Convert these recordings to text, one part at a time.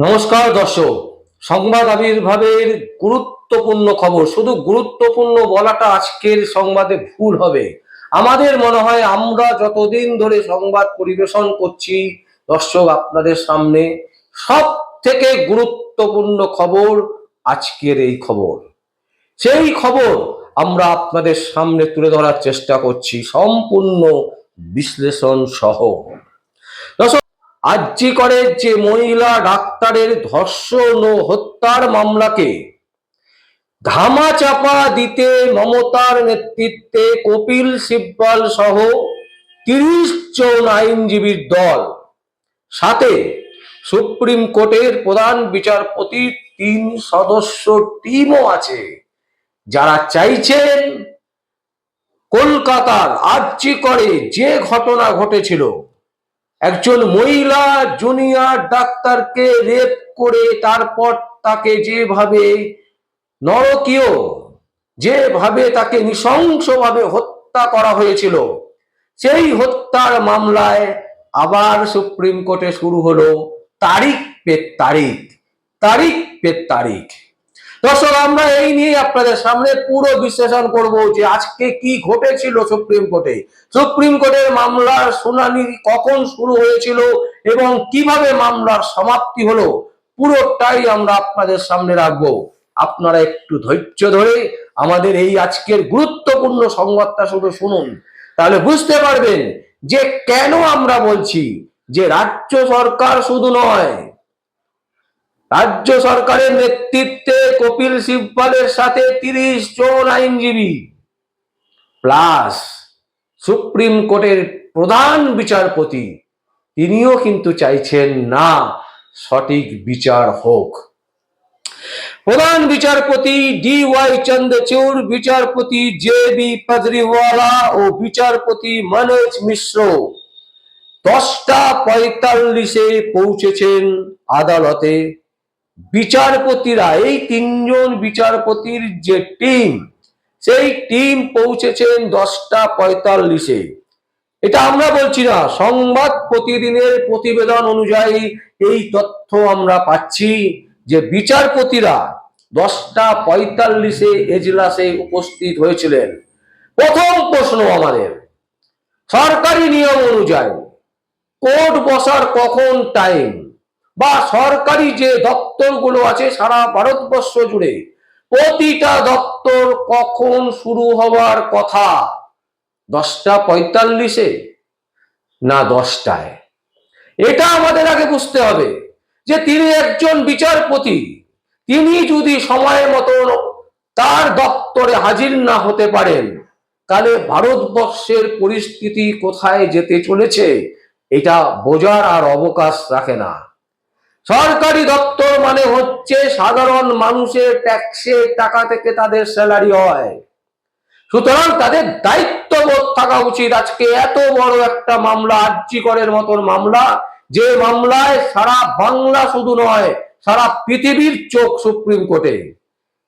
নমস্কার, দর্শক। সংবাদ আবির্ভাবের গুরুত্বপূর্ণ খবর। শুধু গুরুত্বপূর্ণ বলাটা আজকের সংবাদে ভুল হবে। আমাদের মনে হয় আমরা যতদিন ধরে সংবাদ পরিবেশন করছি, দর্শক আপনাদের সামনে সব থেকে গুরুত্বপূর্ণ খবর আজকের এই খবর। সেই খবর আমরা আপনাদের সামনে তুলে ধরার চেষ্টা করছি। সম্পূর্ণ বিশ্লেষণ সহ। আর্জি করে যে মহিলা ডাক্তারের ধর্ষণ ও হত্যার মামলাকে ধামা চাপা দিতে মমতার নেতৃত্বে কপিল সিব্বল সহ তিরিশ জন আইনজীবীর দল। সাথে সুপ্রিম কোর্টের প্রধান বিচারপতির তিন সদস্য টিমও আছে। যারা চাইছেন কলকাতার আর্জি করে যে ঘটনা ঘটেছিল একজন মহিলা জুনিয়র ডাক্তারকে রেপ করে তারপর তাকে যেভাবে নরকীয়, যেভাবে তাকে নৃশংসভাবে হত্যা করা হয়েছিল, সেই হত্যার মামলায় আবার সুপ্রিম কোর্টে শুরু হলো তারিখ পে তারিখ তারিখ পে তারিখ। দর্শক, আমরা এই নিয়ে আপনাদের সামনে পুরো বিশ্লেষণ করব যে আজকে কি ঘটেছিল সুপ্রিম কোর্টে। সুপ্রিম কোর্টের মামলার শুনানি কখন শুরু হয়েছিল এবং কীভাবে মামলার সমাপ্তি হলো, পুরোটাই আমরা আপনাদের সামনে রাখব। আপনারা একটু ধৈর্য ধরে আমাদের এই আজকের গুরুত্বপূর্ণ সংবাদটা শুধু শুনুন, তাহলে বুঝতে পারবেন যে কেন আমরা বলছি যে রাজ্য সরকার শুধু নয় রাজ্য সরকারের নেতৃত্বে কপিল সিব্বলের সাথে তিরিশ জন আইনজীবী, প্লাস সুপ্রিম কোর্টের প্রধান বিচারপতি, তিনিও কিন্তু চাইছেন না সঠিক বিচার হোক। প্রধান বিচারপতি ডি ওয়াই চন্দ্রচূড়, বিচারপতি জে বি পাজরিওয়ালা ও বিচারপতি মনোজ মিশ্র দশটা পঁয়তাল্লিশে পৌঁছেছেন আদালতে। বিচারপতিরা, এই তিনজন বিচারপতির যে টিম, সেই টিম পৌঁছেছেন দশটা পঁয়তাল্লিশে। এটা আমরা বলছি না, সংবাদ প্রতিদিনের প্রতিবেদন অনুযায়ী এই তথ্য আমরা পাচ্ছি যে বিচারপতিরা দশটা পঁয়তাল্লিশে এজলাসে উপস্থিত হয়েছিলেন। প্রথম প্রশ্ন আমাদের, সরকারি নিয়ম অনুযায়ী কোর্ট বসার কখন টাইম বা সরকারি যে দপ্তরগুলো আছে সারা ভারতবর্ষ জুড়ে, প্রতিটা দপ্তর কখন শুরু হওয়ার কথা? দশটা পঁয়তাল্লিশে না দশটায়? এটা আমাদের আগে বুঝতে হবে যে তিনি একজন বিচারপতি। তিনি যদি সময় মতন তার দপ্তরে হাজির না হতে পারেন, তাহলে ভারতবর্ষের পরিস্থিতি কোথায় যেতে চলেছে, এটা বোঝার আর অবকাশ রাখে না। সরকারি দপ্তর মানে হচ্ছে সাধারণ মানুষের ট্যাক্সের টাকা থেকে তাদের স্যালারি হয়। সুতরাং তাদের দায়িত্ববোধ থাকা উচিত। আজকে এত বড় একটা মামলা, আর্যিকরের মতন মামলা, যে মামলায় সারা বাংলা শুধু নয়, সারা পৃথিবীর চোখ সুপ্রিম কোর্টে।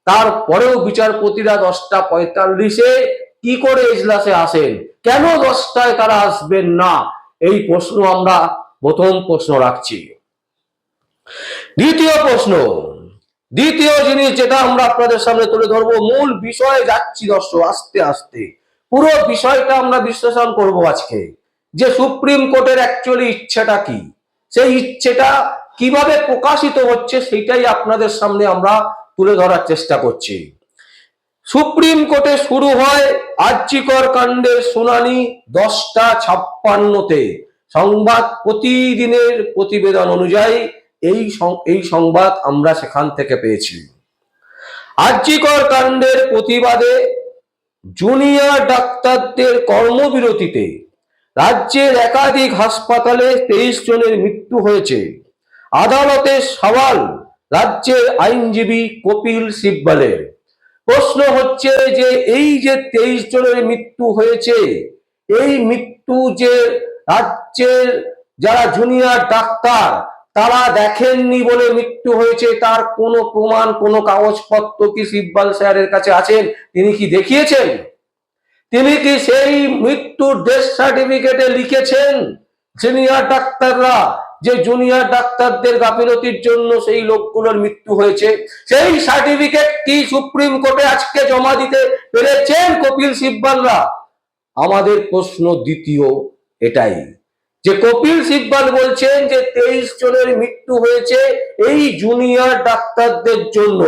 তারপরেও বিচারপতিরা দশটা পঁয়তাল্লিশে কি করে এজলাসে আসেন? কেন দশটায় তারা আসবেন না? এই প্রশ্ন আমরা প্রথম প্রশ্ন রাখছি। দ্বিতীয় প্রশ্ন, দ্বিতীয় জিনিস যেটা আমরা আপনাদের সামনে তুলে ধরবো, মূল বিষয়ে যাচ্ছি দর্শক, আস্তে আস্তে। পুরো বিষয়টা আমরা বিশ্লেষণ করব আজকে। যে সুপ্রিম কোর্টের অ্যাকচুয়ালি ইচ্ছেটা কি? সেই ইচ্ছেটা কীভাবে প্রকাশিত হচ্ছে সেটাই আপনাদের সামনে আমরা তুলে ধরার চেষ্টা করছি। সুপ্রিম কোর্টে শুরু হয় আর্যিকর কাণ্ডের শুনানি দশটা ছাপ্পান্নতে। সংবাদ প্রতিদিনের প্রতিবেদন অনুযায়ী এই এই সংবাদ আমরা সেখান থেকে পেয়েছি। আর্যিকর কাণ্ডের প্রতিবাদে জুনিয়র ডাক্তারদের কর্মবিরতিতে রাজ্যের একাধিক হাসপাতালে তেইশ জনের মৃত্যু হয়েছে। আদালতের সওয়াল রাজ্যের আইনজীবী কপিল সিব্বলের। প্রশ্ন হচ্ছে যে এই যে তেইশ জনের মৃত্যু হয়েছে, এই মৃত্যু যে রাজ্যের যারা জুনিয়র ডাক্তার তারা দেখেননি বলে মৃত্যু হয়েছে, তার কোনো প্রমাণ, কোনো কাগজপত্র কি সিব্বাল স্যারের কাছে আছেন? তিনি কি দেখিয়েছেন? তিনি কি সেই মৃত্যুর ডেথ সার্টিফিকেটে লিখেছেন? সিনিয়র ডাক্তাররা, যে জুনিয়র ডাক্তারদের গাফিলতির জন্য সেই লোকগুলোর মৃত্যু হয়েছে, সেই সার্টিফিকেট কি সুপ্রিম কোর্টে আজকে জমা দিতে পেরেছেন কপিল সিব্বালরা? আমাদের প্রশ্ন দ্বিতীয়, এটাই। যে কপিল সিব্বাল বলছেন যে তেইশ জনের মৃত্যু হয়েছে এই জুনিয়র ডাক্তারদের জন্য।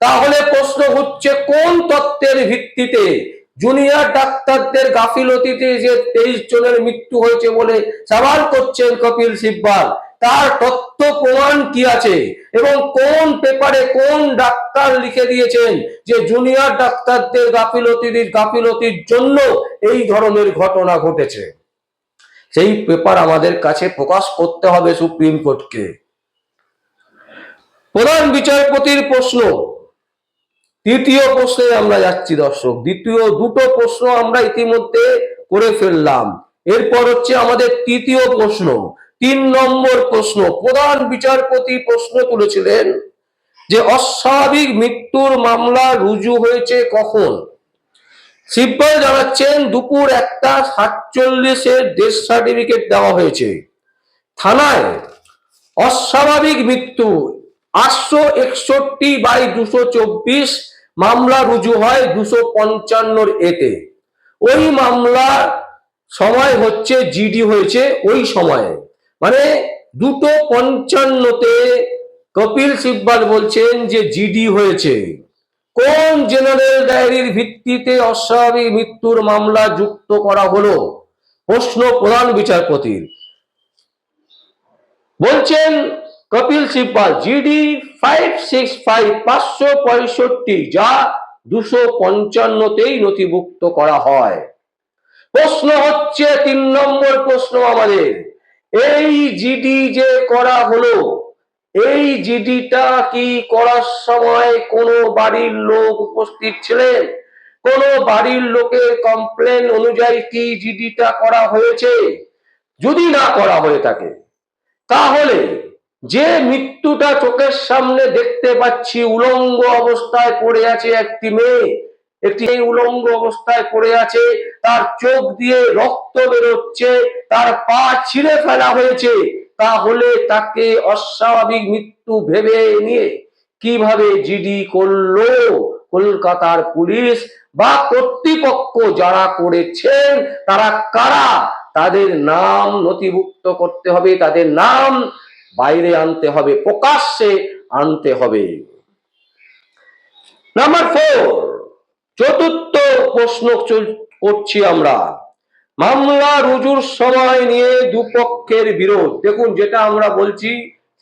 তাহলে প্রশ্ন হচ্ছে, কোন তত্ত্বের ভিত্তিতে জুনিয়র ডাক্তারদের গাফিলতিতে যে তেইশ জনের মৃত্যু হয়েছে বলে সওয়াল করছেন কপিল সিব্বাল? তার তথ্য প্রমাণ কি আছে? এবং কোন পেপারে কোন ডাক্তার লিখে দিয়েছেন যে জুনিয়র ডাক্তারদের গাফিলতির গাফিলতির জন্য এই ধরনের ঘটনা ঘটেছে? সেই পেপার আমাদের কাছে প্রকাশ করতে হবে সুপ্রিম কোর্টকে। প্রধান বিচারপতির প্রশ্ন, তৃতীয় প্রশ্নে আমরা যাচ্ছি দর্শক, দ্বিতীয় দুটো প্রশ্ন আমরা ইতিমধ্যে করে ফেললাম। এরপর হচ্ছে আমাদের তৃতীয় প্রশ্ন, তিন নম্বর প্রশ্ন, প্রধান বিচারপতি প্রশ্ন তুলেছিলেন যে অস্বাভাবিক মৃত্যুর মামলা রুজু হয়েছে কখন? সিব্বল জানাচ্ছেন, দুপুর একটা সাতচল্লিশের ডেথ সার্টিফিকেট দেওয়া হয়েছে। থানায় অস্বাভাবিক মৃত্যু, আটশো একষট্টি বাই দুশো চব্বিশ, মামলা রুজু হয় দুশো পঞ্চান্নর এতে। ওই মামলা সময় হচ্ছে জিডি হয়েছে ওই সময়ে। মানে দুটো পঞ্চান্নতে কপিল সিব্বাল বলছেন যে জিডি হয়েছে। কোন জেনারেল ডায়েরির ভিত্তিতে অস্বাভাবিক মৃত্যুর মামলা যুক্ত করা হলো? প্রশ্ন প্রধান বিচারপতির। বলছেন Kapil Sibal, GD five six five পাঁচশো পঁয়ষট্টি, যা দুশো পঞ্চান্নতেই নথিভুক্ত করা হয়। প্রশ্ন হচ্ছে, তিন নম্বর প্রশ্ন আমাদের, এই জিডি যে করা হলো এই জিডিটা কি করার সময় কোনো বাড়ির লোক উপস্থিত ছিলেন? কোন বাড়ির লোকের কমপ্লেন অনুযায়ী কি জিডিটা করা হয়েছে? যদি না করা হয়ে থাকে, তাহলে যে মৃত্যুটা চোখের সামনে দেখতে পাচ্ছি, উলঙ্গ অবস্থায় পড়ে আছে একটি মেয়ে। একটি উলঙ্গ অবস্থায় পড়ে আছে, তার চোখ দিয়ে রক্ত বেরোচ্ছে, তার পা ছিঁড়ে ফেলা হয়েছে। তাহলে তাকে অস্বাভাবিক মৃত্যু ভেবে নিয়ে কীভাবে জিডি করল? কলকাতার পুলিশ বা কর্তৃপক্ষ যারা করেছেন, তারা কারা? তাদের নাম নথিভুক্ত করতে হবে, তাদের নাম বাইরে আনতে হবে, প্রকাশ্যে আনতে হবে। নাম্বার ফোর চতুর্থ প্রশ্ন করছি আমরা। মামলা রুজুর সময় নিয়ে দুপক্ষের বিরোধ। দেখুন, যেটা আমরা বলছি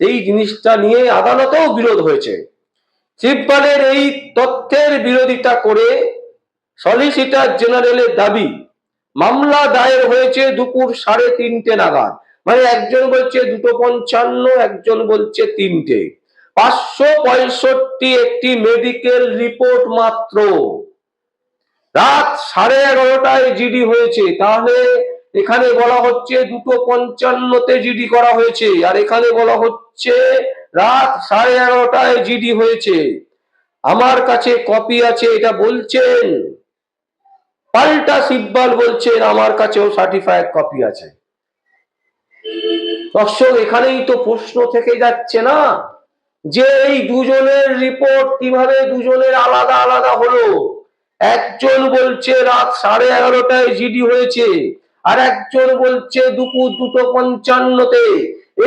সেই জিনিসটা নিয়ে আদালতেও বিরোধ হয়েছে। শিবপালের এই তথ্যের বিরোধিতা করে সলিসিটার জেনারেলের দাবি, মামলা দায়ের হয়েছে দুপুর সাড়ে তিনটে নাগাদ। মানে একজন বলছে দুটো পঞ্চান্ন, একজন বলছে তিনটে। পাঁচশো পঁয়ষট্টি একটি মেডিকেল রিপোর্ট মাত্র। রাত সাড়ে এগারোটায় জিডি হয়েছে। তাহলে এখানে বলা হচ্ছে দুটো পঞ্চান্নতে জিডি করা হয়েছে। আর এখানে বলা হচ্ছে রাত সাড়ে এগারোটায় জিডি হয়েছে। আমার কাছে কপি আছে, এটা বলছেন। পাল্টা সিব্বাল বলছেন, আমার কাছেও সার্টিফাইড কপি আছে। দর্শক, এখানেই তো প্রশ্ন থেকে যাচ্ছে না। যে এই দুজনের রিপোর্ট কীভাবে দুজনের আলাদা আলাদা হলো? একজন বলছে রাত সাড়ে এগারোটায় জিডি হয়েছে, আর একজন বলছে দুপুর দুটো পঞ্চান্নতে।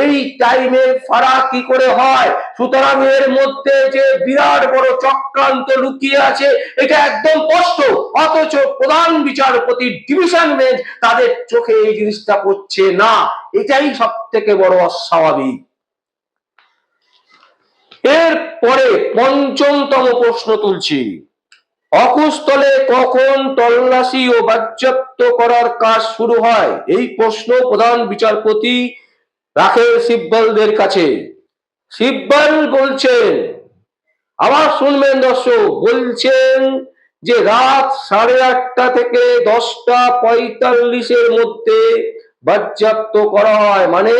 এই টাইমের ফারাক কি করে হয়? সুতরাং এর মধ্যে যে বিরাট বড় চক্রান্ত লুকিয়ে আছে, এটা একদম স্পষ্ট। অথচ প্রধান বিচারপতি ডিভিশন বেঞ্চ তাদের চোখে এই জিনিসটা পড়ছে না। এটাই সব থেকে বড় অস্বাভাবিক। এরপরে পঞ্চমতম প্রশ্ন তুলছি। অকুস্থলে কখন তল্লাশি ও বাজ্যাপ্ত করার কাজ শুরু হয়? এই প্রশ্ন প্রধান বিচারপতি রাখেন সিব্বলদের কাছে। সিব্বল বলছেন, আবার শুনবেন দর্শক, বলছেন যে রাত সাড়ে আটটা থেকে দশটা পঁয়তাল্লিশের মধ্যে বাজ্যাপ্ত করা হয়। মানে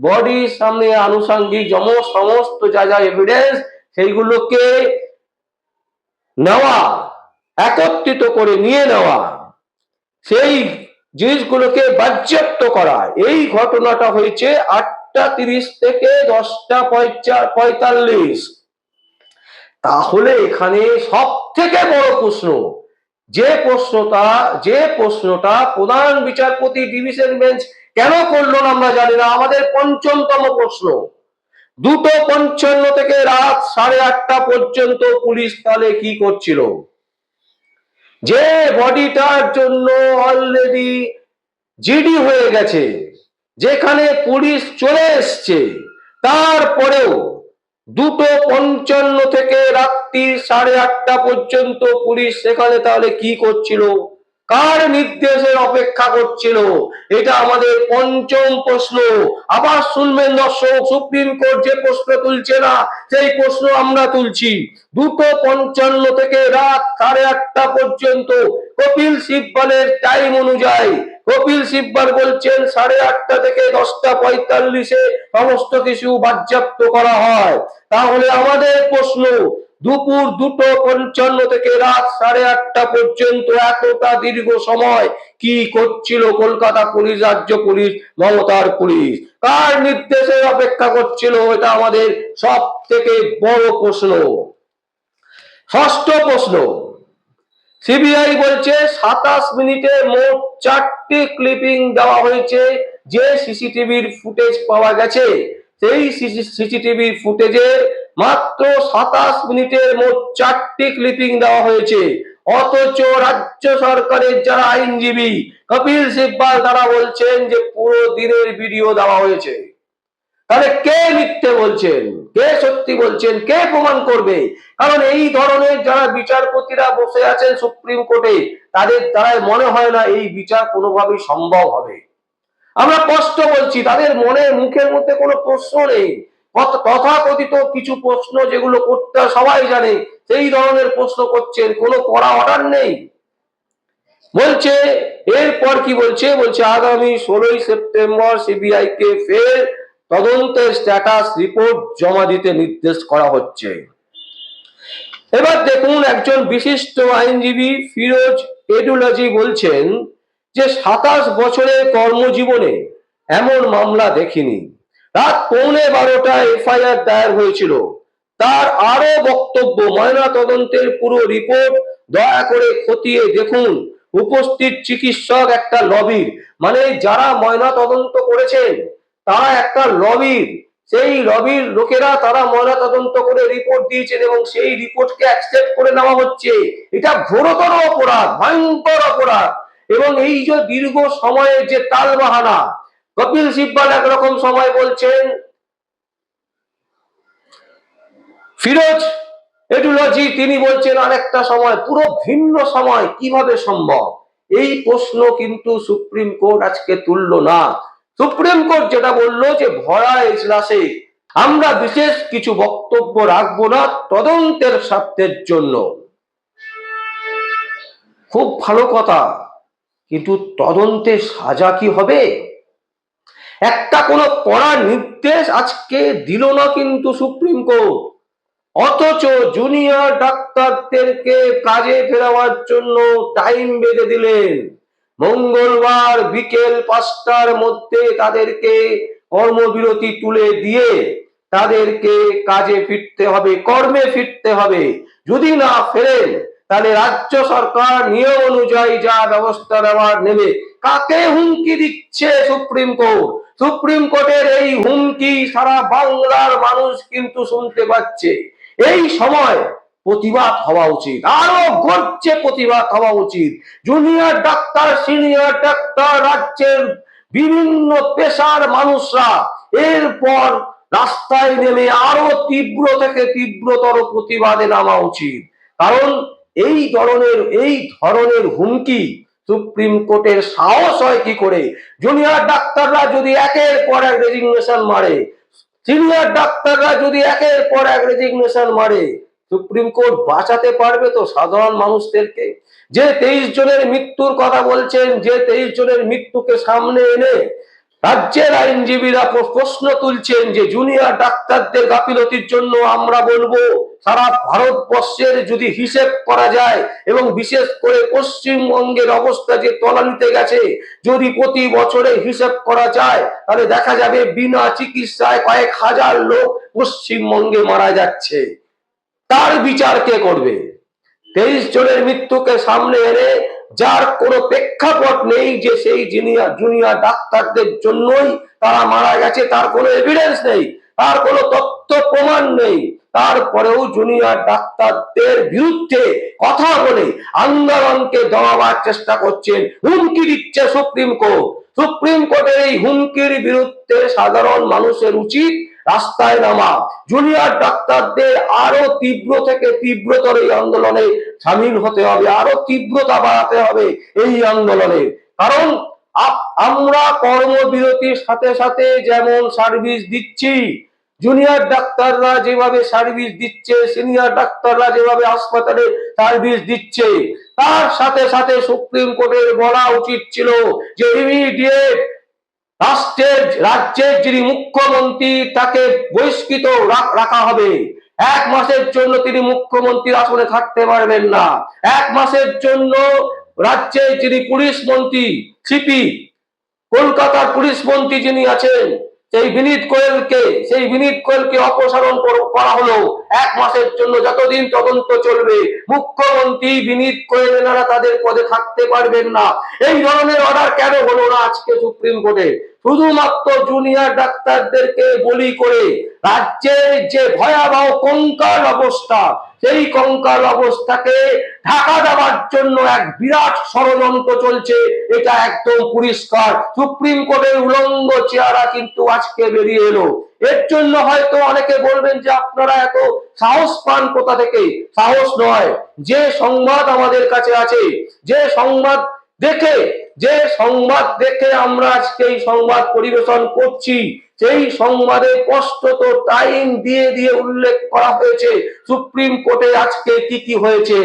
বডির সামনে আনুষঙ্গিক সমস্ত যা যা এভিডেন্স সেইগুলোকে নেওয়া, একত্রিত করে নিয়ে নেওয়া, সেই জিনিসগুলোকে বাজ্যাপ্ত করা। এই ঘটনাটা হয়েছে আটটা তিরিশ থেকে দশটা পঁয়তাল্লিশ। তাহলে এখানে সব থেকে বড় প্রশ্ন, যে প্রশ্নটা যে প্রশ্নটা প্রধান বিচারপতি ডিভিশন বেঞ্চ কেন করল না আমরা জানি না, আমাদের পঞ্চমতম প্রশ্ন। দুটো পঞ্চান্ন থেকে রাত সাড়ে আটটা পর্যন্ত পুলিশ তাহলে কি করছিল? যে বডিটার জন্য অলরেডি জিডি হয়ে গেছে, যেখানে পুলিশ চলে এসছে, তারপরেও দুটো পঞ্চান্ন থেকে রাত্রি সাড়ে আটটা পর্যন্ত পুলিশ সেখানে তাহলে কি করছিল? কার নির্দেশের অপেক্ষা করছিল? এটা আমাদের পঞ্চম প্রশ্ন। আবার শুনবেন দর্শক, সুপ্রিম কোর্ট যে প্রশ্ন তুলছে না, সেই প্রশ্ন আমরা তুলছি। দুটো পঞ্চান্ন থেকে রাত সাড়ে আটটা পর্যন্ত কপিল সিব্বলের টাইম অনুযায়ী, কপিল সিব্বল বলছেন সাড়ে আটটা থেকে দশটা পঁয়তাল্লিশে সমস্ত কিছু বাজ্যাপ্ত করা হয়। তাহলে আমাদের প্রশ্ন দুপুর দুটো পঞ্চান্ন থেকে রাত সাড়ে আটটা পর্যন্ত এতটা দীর্ঘ সময় কি করছিল কলকাতা পুলিশ, রাজ্য পুলিশ, মমতার পুলিশ? কার নির্দেশে অপেক্ষা করছিল এটা আমাদের সব থেকে বড় প্রশ্ন। ষষ্ঠ প্রশ্ন। সিবিআই বলছে সাতাশ মিনিটে মোট চারটি ক্লিপিং দেওয়া হয়েছে, যে সিসিটিভির ফুটেজ পাওয়া গেছে। সেই সিসিটিভি ফুটেজে মাত্র সাতাশ মিনিটের মোট চারটি ক্লিপিং দেওয়া হয়েছে। অথচ রাজ্য সরকারের যারা আইনজীবী, কপিল সিব্বাল তারা বলছেন যে পুরো দিনের ভিডিও দেওয়া হয়েছে। তাহলে কে মিথ্যে বলছেন? কে সত্যি বলছেন? কে প্রমাণ করবে? কারণ এই ধরনের যারা বিচারপতিরা বসে আছেন সুপ্রিম কোর্টে, তাদের দ্বারাই মনে হয় না এই বিচার কোনোভাবেই সম্ভব হবে। আমরা কষ্ট বলছি, তাদের মনে মুখের মধ্যে কোনো প্রশ্ন নেই। তথাকথিত কিছু প্রশ্ন যেগুলো করতে সবাই জানে, সেই ধরনের প্রশ্ন করছেন, কোনো করা অর্ডার নেই। বলছে, এরপর কি বলছে? বলছে, আগামী ষোলোই সেপ্টেম্বর সিবিআই কে ফের তদন্তের স্ট্যাটাস রিপোর্ট জমা দিতে নির্দেশ করা হচ্ছে। এবার দেখুন, একজন বিশিষ্ট আইনজীবী ফিরোজ এডুলজি বলছেন যে সাতাশ বছরের কর্মজীবনে এমন মামলা দেখিনি। রাত পৌনে বারোটা এফআইআর দায়ের হয়েছিল। তার আরও বক্তব্য ময়না তদন্তের পুরো রিপোর্ট দয়া করে খতিয়ে দেখুন। উপস্থিত চিকিৎসক একটা লবির মানে যারা ময়না তদন্ত করেছেন, তারা একটা লবির। সেই লবির লোকেরা তারা ময়না তদন্ত করে রিপোর্ট দিয়েছেন এবং সেই রিপোর্টকে অ্যাকসেপ্ট করে নেওয়া হচ্ছে। এটা ঘোরতর অপরাধ, ভয়ঙ্কর অপরাধ। এবং এই যে দীর্ঘ সময়ের যে তালবাহানা কপিল সিব্বাল একরকম সময় বলছেন, ফিরোজ, এডুলজি, তিনি বলছেন আরেকটা সময়, পুরো ভিন্ন সময় কীভাবে সম্ভব? এই প্রশ্ন কিন্তু সুপ্রিম কোর্ট আজকে তুললো না। সুপ্রিম কোর্ট যেটা বলল যে, ভরা এজলাসে আমরা বিশেষ কিছু বক্তব্য রাখব না তদন্তের স্বার্থের জন্য। খুব ভালো কথা, কিন্তু তদন্তে সাজা কি হবে? একটা কোনো কড়া নির্দেশ আজকে দিল না কিন্তু সুপ্রিম কোর্ট। অথচ জুনিয়র ডাক্তারদেরকে কাজে ফেরাবার জন্য টাইম বেঁধে দিলেন। মঙ্গলবার বিকেল পাঁচটার মধ্যে তাদেরকে কর্মবিরতি তুলে দিয়ে তাদেরকে কাজে ফিরতে হবে, কর্মে ফিরতে হবে। যদি না ফেরেন, তাহলে রাজ্য সরকার নিয়ম অনুযায়ী যা ব্যবস্থা নেওয়ার নেবে। কাকে হুমকি দিচ্ছে সুপ্রিম কোর্ট? সুপ্রিম কোর্টের এই হুমকি সারা বাংলার মানুষ কিন্তু শুনতে পাচ্ছে। এই সময় প্রতিবাদ হওয়া উচিত। আরও গর্জে প্রতিবাদ হওয়া উচিত। জুনিয়র ডাক্তার, সিনিয়র ডাক্তার, রাজ্যের বিভিন্ন পেশার মানুষরা এরপর রাস্তায় নেমে আরও তীব্র থেকে তীব্রতর প্রতিবাদে নামা উচিত। কারণ এই ধরনের এই ধরনের হুমকি সুপ্রিম কোর্টের সাহস হয় কি করে? জুনিয়র ডাক্তাররা যদি একের পর এক রেজিগনেশন মারে সিনিয়র ডাক্তাররা যদি একের পর এক রেজিগনেশন মারে, সুপ্রিম কোর্ট বাঁচাতে পারবে তো সাধারণ মানুষদেরকে? যে তেইশ জনের মৃত্যুর কথা বলছেন, যে তেইশ জনের মৃত্যুকে সামনে এনে রাজ্যের আইনজীবীরা প্রশ্ন তুলছেন যে জুনিয়র ডাক্তারদের গাফিলতির জন্য আমরা বলব, সারা ভারতবর্ষের যদি হিসেব করা যায় এবং বিশেষ করে পশ্চিমবঙ্গের অবস্থা যে তলানিতে গেছে, যদি প্রতি বছরে হিসেব করা যায়, তাহলে দেখা যাবে বিনা চিকিৎসায় কয়েক হাজার লোক পশ্চিমবঙ্গে মারা যাচ্ছে। তার বিচার কে করবে? তেইশ জনের মৃত্যুকে সামনে এনে যার কোনো প্রেক্ষাপট নেই যে সেই জুনিয়র জুনিয়র ডাক্তারদের জন্যই তারা মারা গেছে, তার কোনো এভিডেন্স নেই, তার কোনো তথ্য প্রমাণ নেই। তারপরেও জুনিয়র ডাক্তারদের বিরুদ্ধে কথা বলে আন্দোলনকে দমাবার চেষ্টা করছেন হুমকি দিচ্ছে সুপ্রিম কোর্ট। সুপ্রিম কোর্টের এই হুমকির বিরুদ্ধে সাধারণ মানুষের উচিত রাস্তায় নামা। জুনিয়র ডাক্তারদের আরও তীব্র থেকে তীব্রতর এই আন্দোলনে সামিল হতে হবে, আরও তীব্রতা বাড়াতে হবে এই আন্দোলনে। কারণ আমরা কর্মবিরতির সাথে সাথে যেমন সার্ভিস দিচ্ছি, জুনিয়র ডাক্তাররা যেভাবে সার্ভিস দিচ্ছে সিনিয়র ডাক্তাররা যেভাবে হাসপাতালে সার্ভিস দিচ্ছে, তার সাথে সাথে সুপ্রিম কোর্টের বলা উচিত ছিল যে ইমিডিয়েট রাষ্ট্রের, রাজ্যের যিনি মুখ্যমন্ত্রী, তাকে বহিষ্কৃত রাখ- হবে। এক মাসের জন্য তিনি মুখ্যমন্ত্রীর আসনে থাকতে পারবেন না। এক মাসের জন্য রাজ্যের যিনি পুলিশ মন্ত্রী, সিপি, কলকাতার পুলিশ মন্ত্রী যিনি আছেন সেই বিনীত কোয়েলকে, সেই বিনীত কোয়েলকে অপসারণ কর- হলো। এক মাসের জন্য যতদিন তদন্ত চলবে, মুখ্যমন্ত্রী বিনীত কোয়েল এনারা তাদের পদে থাকতে পারবেন না। এই ধরনের অর্ডার কেন হলো না আজকে সুপ্রিম কোর্টে? শুধুমাত্র জুনিয়র ডাক্তারদেরকে বলি করে, রাজ্যের যে ভয়াবহ কঙ্কাল অবস্থা সেই কঙ্কাল অবস্থাকে ঢাকা দেওয়ার জন্য এক বিরাট ষড়যন্ত্র চলছে। এটা একদম পরিষ্কার। সুপ্রিম কোর্টের উলঙ্গ চেহারা কিন্তু আজকে বেরিয়ে এলো। এর জন্য হয়তো অনেকে বলবেন যে আপনারা এত সাহস পান কোথা থেকে? সাহস নয়। যে সংবাদ আমাদের কাছে আছে, যে সংবাদ দেখে, যে সংবাদ দেখে আমরা আজকে এই সংবাদ পরিবেশন করছি সেই সংবাদে স্পষ্টত টাইম দিয়ে দিয়ে উল্লেখ করা হয়েছে, সুপ্রিম কোর্টে আজকে কি কি হয়েছে?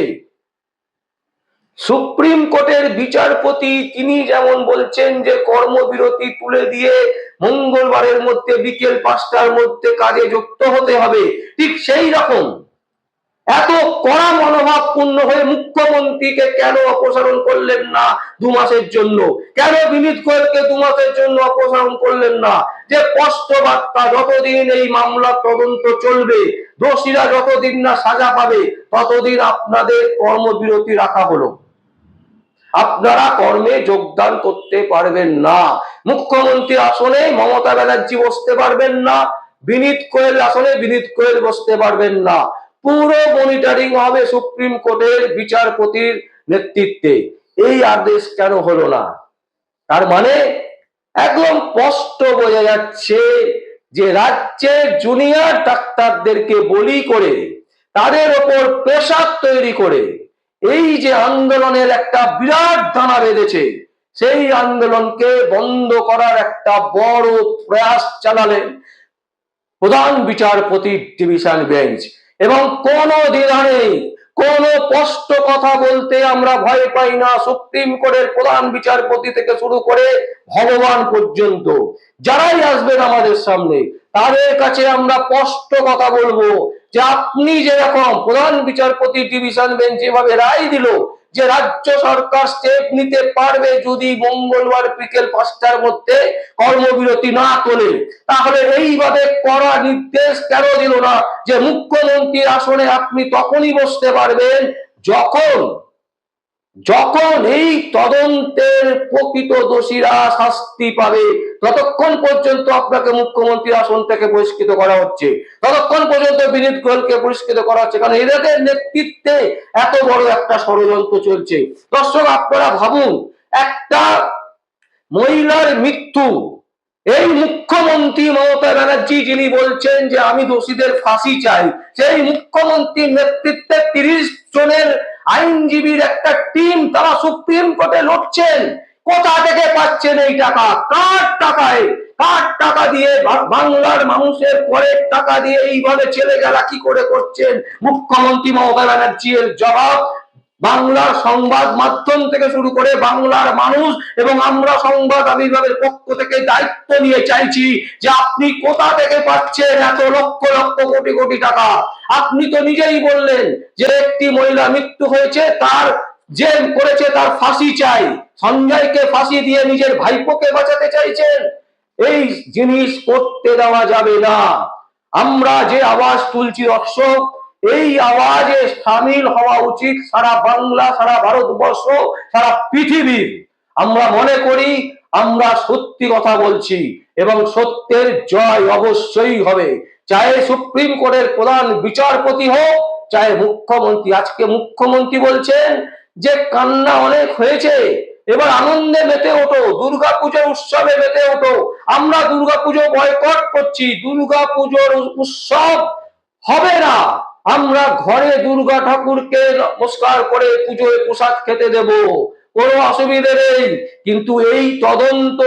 সুপ্রিম কোর্টের বিচারপতি তিনি যেমন বলছেন যে কর্মবিরতি তুলে দিয়ে মঙ্গলবারের মধ্যে বিকেল পাঁচটার মধ্যে কাজে যুক্ত হতে হবে, ঠিক সেই রকম। কড়া মনোভাবপূর্ণ হয়ে মুখ্যমন্ত্রীকে কেন অপসারণ করলেন না দু মাসের জন্য? কেন বিনীত গোয়েলকে দু মাসের জন্য অপসারণ করলেন না? যে স্পষ্ট বার্তা, যতদিন এই মামলা তদন্ত চলবে, দোষীরা যতদিন না সাজা পাবে, ততদিন আপনাদের কর্মবিরতি রাখা হলো। আপনারা কর্মে যোগদান করতে পারবেন না। মুখ্যমন্ত্রী আসনে মমতা ব্যানার্জি বসতে পারবেন না, বিনীত কোয়েল আসনে বিনীত কোয়েল বসতে পারবেন না। পুরো মনিটরিং হবে সুপ্রিম কোর্টের বিচারপতির নেতৃত্বে। এই আদেশ কেন হলো না? তার মানে একদম স্পষ্ট বোঝা যাচ্ছে যে রাজ্যের জুনিয়র ডাক্তারদেরকে বলি করে, তাদের ওপর প্রেশার তৈরি করে, এই যে আন্দোলনের একটা বিরাট দানা বেঁধেছে, সেই আন্দোলনকে বন্ধ করার একটা বড় প্রয়াস চালালেন প্রধান বিচারপতি ডিভিশন বেঞ্চ। এবং কোন দ্বিধা নেই। কোন স্পষ্ট কথা বলতে আমরা ভয় পাই না। সুপ্রিম কোর্টের প্রধান বিচারপতি থেকে শুরু করে ভগবান পর্যন্ত। যারাই আসবেন আমাদের সামনে, তাদের কাছে আমরা স্পষ্ট কথা বলব যে আপনি যেরকম প্রধান বিচারপতি, ডিভিশন বেঞ্চ যেভাবে রায় দিল যে রাজ্য সরকার স্টেপ নিতে পারবে যদি মঙ্গলবার বিকেল পাঁচটার মধ্যে কর্মবিরতি না তোলে, তাহলে এইভাবে করা নির্দেশ কেন দিল না? যে মুখ্যমন্ত্রীর আসনে আপনি তখনই বসতে পারবেন যখন যখন এই তদন্তের প্রকৃত দোষীরা শাস্তি পাবে। ততক্ষণ পর্যন্ত আপনাকে মুখ্যমন্ত্রী আসন থেকে বহিষ্কৃত করা হচ্ছে। ততক্ষণ পর্যন্ত বিনীত গোয়েলকে বহিষ্কৃত করা হচ্ছে, কারণ এদের নেতৃত্বে এত বড় একটা ষড়যন্ত্র চলছে। দর্শক, আপনারা ভাবুন, একটা মহিলার মৃত্যু, এই মুখ্যমন্ত্রী মমতা ব্যানার্জি যিনি বলছেন যে আমি দোষীদের ফাঁসি চাই, সেই মুখ্যমন্ত্রীর নেতৃত্বে তিরিশ জনের আইনজীবীর একটা টিম, তারা সুপ্রিম কোর্টে লড়ছেন। কোথা থেকে পাচ্ছেন এই টাকা? কার টাকায়? কার টাকা দিয়ে বাংলার মানুষের করের টাকা দিয়ে এইভাবে ছেলেগেলা কি করে করছেন? মুখ্যমন্ত্রী মমতা ব্যানার্জি এর জবাব বাংলার সংবাদ মাধ্যম থেকে শুরু করে বাংলার মানুষ এবং আমরা সংবাদ আবির্ভাবের পক্ষ থেকে দায়িত্ব নিয়ে চাইছি যে আপনি কোথা থেকে পাচ্ছেন এত লক্ষ লক্ষ কোটি কোটি টাকা? আপনি তো নিজেই বললেন যে একটি মহিলা মৃত্যু হয়েছে, তার যে করেছে তার ফাঁসি চাই। সঞ্জয়কে ফাঁসি দিয়ে নিজের ভাইপোকে বাঁচাতে চাইছেন। এই জিনিস করতে দেওয়া যাবে না। আমরা যে আওয়াজ তুলছি দর্শক এই আওয়াজে সামিল হওয়া উচিত সারা বাংলা, সারা ভারতবর্ষ, সারা পৃথিবীর আমরা মনে করি, আমরা সত্যি কথা বলছি এবং সত্যের জয় অবশ্যই হবে। চাहे সুপ্রিম কোর্টের প্রধান বিচারপতি হোক চাहे মুখ্যমন্ত্রী। আজকে মুখ্যমন্ত্রী বলছেন যে কান্না অনেক হয়েছে, এবার আনন্দে মেতে ওঠো দুর্গা পুজোর উৎসবে মেতে ওঠো। আমরা দুর্গা পুজো বয়কট করছি দুর্গা পুজোর উৎসব হবে না। আমরা ঘরে দুর্গা ঠাকুরকে নমস্কার করে পুজোয় প্রসাদ খেতে দেব। কোনো অসুবিধে নেই, কিন্তু এই তদন্ত,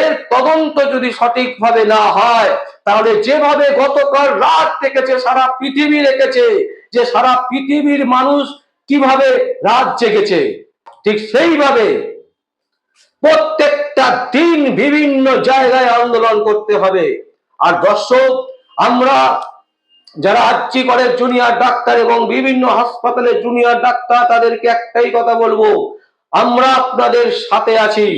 এর তদন্ত যদি সঠিকভাবে না হয়, তাহলে যেভাবে গতকাল রাত দেখেছে সারা পৃথিবী রেখেছে যে সারা পৃথিবীর মানুষ কীভাবে রাত জেগেছে? ঠিক সেইভাবে প্রত্যেকটা দিন বিভিন্ন জায়গায় আন্দোলন করতে হবে। আর দর্শক, আমরা যারা আর্জি করে জুনিয়র ডাক্তার এবং বিভিন্ন হাসপাতালে জুনিয়র ডাক্তার, তাদেরকে একটাই কথা বলব, আমরা আপনাদের সাথে আছি।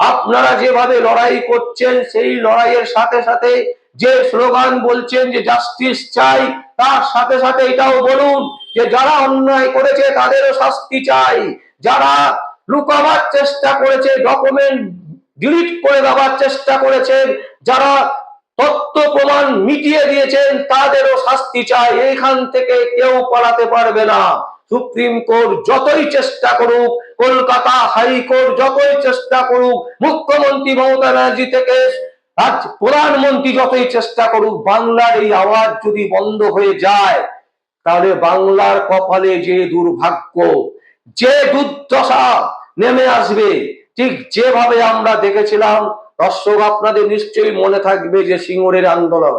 আপনারা যেভাবে লড়াই করছেন, সেই লড়াইয়ের সাথে সাথে যে স্লোগান বলছেন যে, জাস্টিস চাই, তার সাথে সাথে এটাও বলুন যে যারা অন্যায় করেছে তাদেরও শাস্তি চাই। যারা লুকাবার চেষ্টা করেছে ডকুমেন্ট ডিলিট করে দেওয়ার চেষ্টা করেছেন যারা তথ্য প্রমাণ মিটিয়ে দিয়েছেন, তাদেরও শাস্তি চাই। এইখান থেকে কেউ পালাতে পারবে না। সুপ্রিম কোর্ট যতই চেষ্টা করুক, কলকাতা হাইকোর্ট যতই চেষ্টা করুক, মুখ্যমন্ত্রী মমতা ব্যানার্জি থেকে প্রধানমন্ত্রী যতই চেষ্টা করুক, বাংলার এই আওয়াজ যদি বন্ধ হয়ে যায় তাহলে বাংলার কপালে যে দুর্ভাগ্য, যে দুর্দশা নেমে আসবে, ঠিক যেভাবে আমরা দেখেছিলাম, দর্শক আপনাদের নিশ্চয়ই মনে থাকবে যে সিঙ্গুরের আন্দোলন।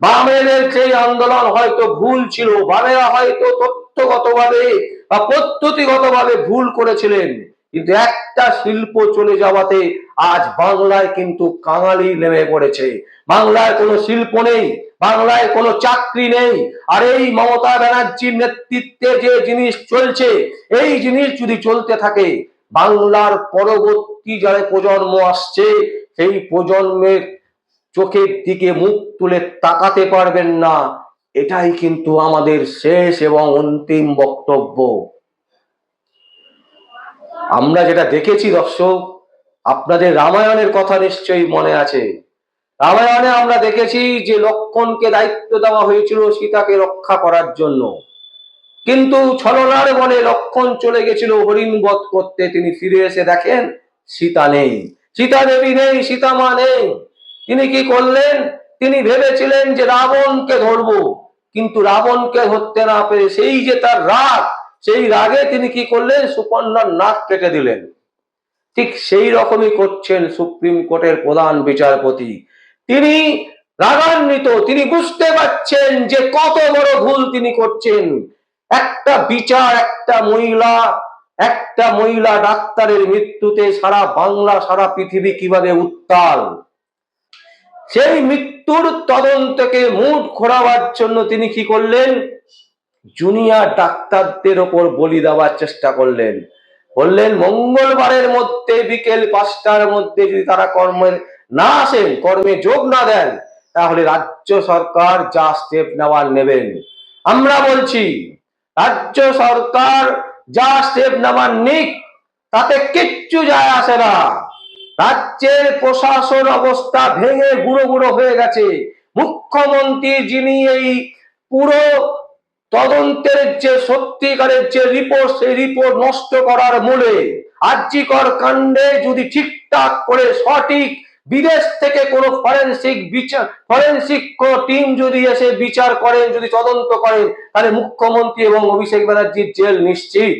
বামেদের সেই আন্দোলন হয়তো ভুল ছিল, বামেরা হয়তো তথ্যগতভাবে বা পদ্ধতিগতভাবে ভুল করেছিলেন। কিন্তু একটা শিল্প চলে যাওয়াতে আজ বাংলায় কিন্তু কাঙালি নেমে পড়েছে। বাংলায় কোনো শিল্প নেই, বাংলায় কোনো চাকরি নেই। আর এই মমতা ব্যানার্জির নেতৃত্বে যে জিনিস চলছে, এই জিনিস যদি চলতে থাকে, বাংলার পরবর্তী যারা প্রজন্ম আসছে, সেই প্রজন্মের চোখের দিকে মুখ তুলে তাকাতে পারবেন না। এটাই কিন্তু আমাদের শেষ এবং অন্তিম বক্তব্য। আমরা যেটা দেখেছি দর্শক, আপনাদের রামায়ণের কথা নিশ্চয়ই মনে আছে। রামায়ণে আমরা দেখেছি যে লক্ষণকে দায়িত্ব দেওয়া হয়েছিল সীতাকে রক্ষা করার জন্য। কিন্তু ছলনার বলে লক্ষণ চলে গেছিল হরিণ বধ করতে। তিনি ফিরে এসে দেখেন সীতা নেই। সীতা দেবী নেই, সীতা মা নেই। তিনি কি করলেন? তিনি ভেবেছিলেন যে রাবণকে ধরবো। কিন্তু রাবণকে ধরতে না পেরে সেই যে তার রাগ সেই রাগে তিনি কি করলেন? সুপর্ণার নাক কেটে দিলেন। ঠিক সেই রকমই করছেন সুপ্রিম কোর্টের প্রধান বিচারপতি। তিনি রাগান্বিত, তিনি বুঝতে পারছেন যে কত বড় ভুল তিনি করছেন। একটা বিচার, একটা মহিলা একটা মহিলা ডাক্তারের মৃত্যুতে সারা বাংলা, সারা পৃথিবী কীভাবে উত্তাল? সেই মৃত্যুর তদন্তকে মুঠ ঘোরাবার জন্য তিনি কি করলেন? জুনিয়র ডাক্তারদের ওপর বলি দেওয়ার চেষ্টা করলেন। বললেন, মঙ্গলবারের মধ্যে বিকেল পাঁচটার মধ্যে যদি তারা কর্মে না আসেন, কর্মে যোগ না দেন, তাহলে রাজ্য সরকার যা স্টেপ নেওয়ার নেবেন। আমরা বলছি, রাজ্য সরকার যা স্টেপ নেওয়ার নিক, তাতে কিচ্ছু যায় আসে না। রাজ্যের প্রশাসন অবস্থা ভেঙে গুঁড়ো গুঁড়ো হয়ে গেছে। মুখ্যমন্ত্রী যিনি এই পুরো তদন্তের যে সত্যিকারের যে রিপোর্ট, সেই রিপোর্ট নষ্ট করার মূলে আর্যিকর কাণ্ডে যদি ঠিকঠাক করে, সঠিক বিদেশ থেকে কোনো ফরেন্সিক বিচার, ফরেন্সিক টিম যদি এসে বিচার করেন, যদি তদন্ত করেন, তাহলে মুখ্যমন্ত্রী এবং অভিষেক ব্যানার্জির জেল নিশ্চিত।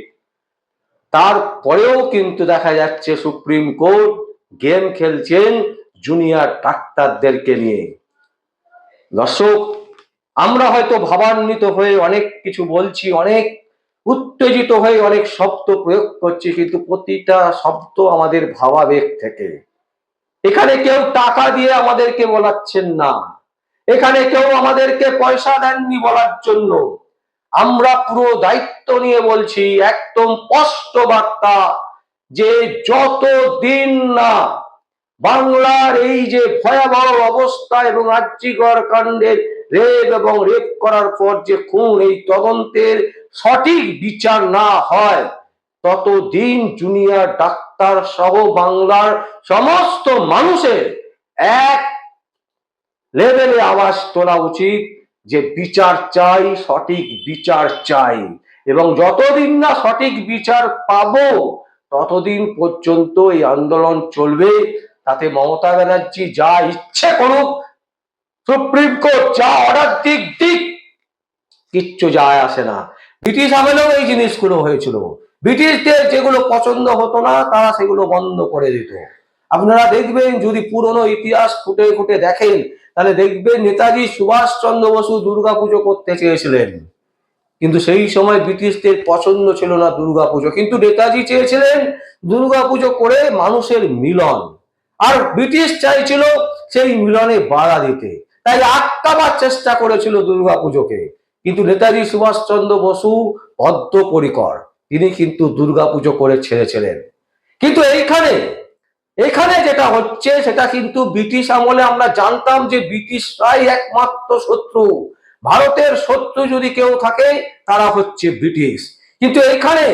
তারপরেও কিন্তু দেখা যাচ্ছে সুপ্রিম কোর্ট গেম খেলছেন জুনিয়র ডাক্তারদেরকে নিয়ে। দর্শক আমরা হয়তো ভাবান্বিত হয়ে অনেক কিছু বলছি, অনেক উত্তেজিত হয়ে অনেক শব্দ প্রয়োগ করছি, কিন্তু প্রতিটা শব্দ আমাদের ভাবাবেগ থেকে। এখানে কেউ টাকা দিয়ে আমাদেরকে বলাচ্ছেন না। এখানে কেউ আমাদেরকে পয়সা দেননি বলার জন্য। আমরা পুরো দায়িত্ব নিয়ে বলছি, একদম স্পষ্ট বার্তা যে যত দিন না বাংলার এই যে ভয়াবহ অবস্থা এবং আর্যিকর কাণ্ডের রেপ এবং রেপ করার পর যে খুন, এই তদন্তের সঠিক বিচার না হয়, ততদিন জুনিয়র ডাক্তার সহ বাংলার সমস্ত মানুষের এক লেভেলে আওয়াজ তোলা উচিত যে বিচার চাই, সঠিক বিচার চাই। এবং যতদিন না সঠিক বিচার পাব, ততদিন পর্যন্ত এই আন্দোলন চলবে। তাতে মমতা ব্যানার্জি যা ইচ্ছে করুক সুপ্রিম কোর্ট যা অর্ডার দিক দিক। কিচ্ছু যায় আসে না। ব্রিটিশ আমলেও এই জিনিসগুলো হয়েছিল। ব্রিটিশদের যেগুলো পছন্দ হতো না, তারা সেগুলো বন্ধ করে দিত। আপনারা দেখবেন, যদি পুরনো ইতিহাস খুঁটে খুঁটে দেখেন, তাহলে দেখবেন নেতাজি সুভাষচন্দ্র বসু দুর্গাপুজো করতে চেয়েছিলেন। কিন্তু সেই সময় ব্রিটিশদের পছন্দ ছিল না দুর্গাপুজো। কিন্তু নেতাজি চেয়েছিলেন দুর্গাপুজো করে মানুষের মিলন। আর ব্রিটিশ চাইছিল সেই মিলনে বাধা দিতে। তাই আটকাবার চেষ্টা করেছিল দুর্গাপুজোকে কিন্তু নেতাজি সুভাষচন্দ্র বসু বদ্ধপরিকর তিনি কিন্তু দুর্গাপুজো করে ছেড়েছিলেন। কিন্তু এইখানে, এখানে যেটা হচ্ছে, সেটা কিন্তু ব্রিটিশ আমলে আমরা জানতাম যে ব্রিটিশরাই একমাত্র শত্রু। ভারতের শত্রু যদি কেউ থাকে, তারা হচ্ছে ব্রিটিশ। কিন্তু এখানে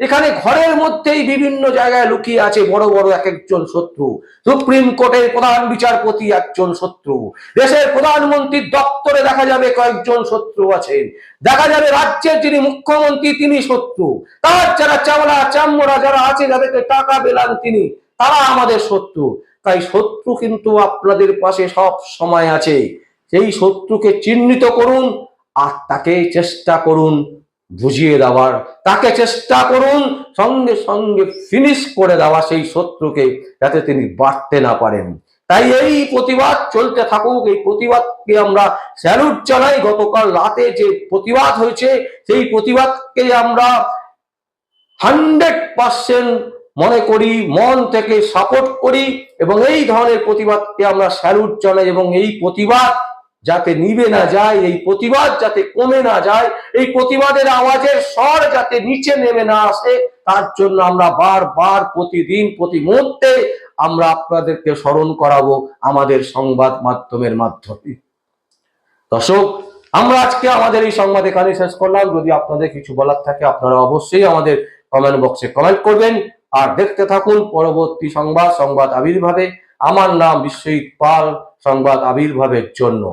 এখানে ঘরের মধ্যেই বিভিন্ন জায়গায় লুকিয়ে আছে বড় বড় এক একজন শত্রু। সুপ্রিম কোর্টের প্রধান বিচারপতি একজন শত্রু। দেশের প্রধানমন্ত্রীর দপ্তরে দেখা যাবে কয়েকজন শত্রু আছেন। দেখা যাবে রাজ্যের যিনি মুখ্যমন্ত্রী, তিনি শত্রু। তার যারা চামড়া চামড়া যারা আছে, যাদেরকে টাকা বেলান তিনি, তারা আমাদের শত্রু। তাই শত্রু কিন্তু আপনাদের পাশে সব সময় আছে। সেই শত্রুকে চিহ্নিত করুন আর তাকে চেষ্টা করুন। বুঝিয়ে দেওয়ার। তাকে চেষ্টা করুন, সঙ্গে সঙ্গে ফিনিশ করে দেওয়া সেই শত্রুকে, যাতে তিনি বাড়তে না পারেন। তাই এই প্রতিবাদ চলতে থাকুক। এই প্রতিবাদকে আমরা স্যালুট জানাই। গতকাল রাতে যে প্রতিবাদ হয়েছে, সেই প্রতিবাদকে আমরা হান্ড্রেড পার্সেন্ট মনে করি, মন থেকে সাপোর্ট করি এবং এই ধরনের প্রতিবাদকে আমরা স্যালুট জানাই এবং এই প্রতিবাদ যাতে নিবে না যায় এই প্রতিবাদ যাতে কমে না যায় এই প্রতিবাদের আওয়াজের স্বর যাতে নিচে নেমে না আসে তার জন্য আমরা বারবার প্রতিদিন প্রতি মুহূর্তে আমরা আপনাদেরকে স্মরণ করাবো আমাদের সংবাদ মাধ্যমের মাধ্যমে। দর্শক আমরা আজকে আমাদের এই সংবাদ এখানে শেষ করলাম। যদি আপনাদের কিছু বলার থাকে আপনারা অবশ্যই আমাদের কমেন্ট বক্সে কমেন্ট করবেন। আর দেখতে থাকুন পরবর্তী সংবাদ সংবাদ আবির্ভাবে। আমার নাম বিশ্বজিৎ পাল সংবাদ আবির্ভাবের জন্য।